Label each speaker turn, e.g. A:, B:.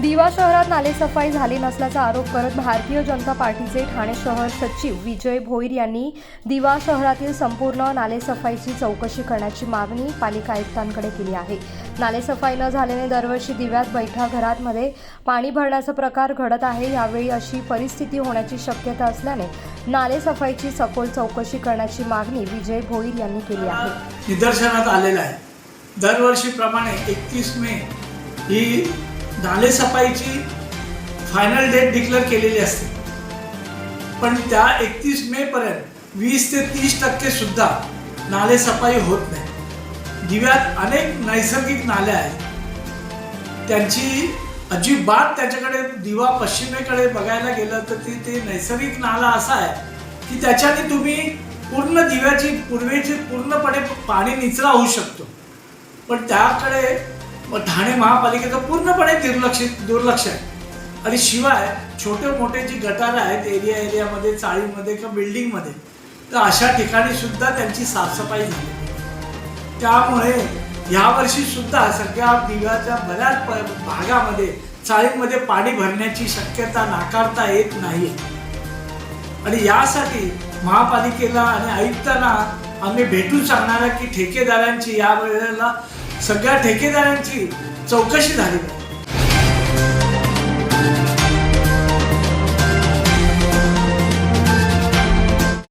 A: दिवा शहरात नालेसफाई झाली नसल्याचा आरोप करत भारतीय जनता पार्टीचे ठाणे शहर सचिव विजय भोईर यांनी दिवा शहरातील संपूर्ण नालेसफाईची चौकशी करण्याची मागणी पालिका आयुक्तांकडे केली आहे. नालेसफाई न झाल्याने दरवर्षी दिव्यात बैठा घरांमध्ये पाणी भरण्याचा प्रकार घडत आहे. यावेळी अशी परिस्थिती होण्याची शक्यता असल्याने नालेसफाईची सखोल चौकशी करण्याची मागणी विजय भोईर यांनी केली आहे.
B: निदर्शनात आलेला आहे. दरवर्षीप्रमाणे एकतीस मे ही नालेसफाईची फायनल डेट डिक्लेअर केलेली असते. पण त्या एकतीस मे पर्यंत वीस ते तीस टक्के सुद्धा नाले सफाई होत नाही. दिव्यात अनेक नैसर्गिक नाल्या आहेत. त्यांची अजिबात त्याच्याकडे दिवा पश्चिमेकडे बघायला गेलं तर ती ते नैसर्गिक नाला असा आहे की त्याच्याने तुम्ही पूर्ण दिव्याची पूर्वेची पूर्णपणे पाणी निचरा होऊ शकतो. पण त्याकडे ठाणे महापालिकेचं पूर्णपणे दुर्लक्षित दुर्लक्ष आहे. आणि शिवाय छोटे मोठे जी गटारं आहेत एरिया एरियामध्ये चाळीमध्ये किंवा बिल्डिंगमध्ये तर अशा ठिकाणी सुद्धा त्यांची साफसफाई झाली. त्यामुळे यावर्षी सुद्धा सगळ्या दिव्याच्या बऱ्याच प- भागामध्ये चाळींमध्ये पाणी भरण्याची शक्यता नाकारता येत नाही आणि यासाठी महापालिकेला आणि आयुक्तांना आम्ही भेटून सांगणार आहे की ठेकेदारांची या वेळेला सगळ्या ठेकेदारांची चौकशी झाली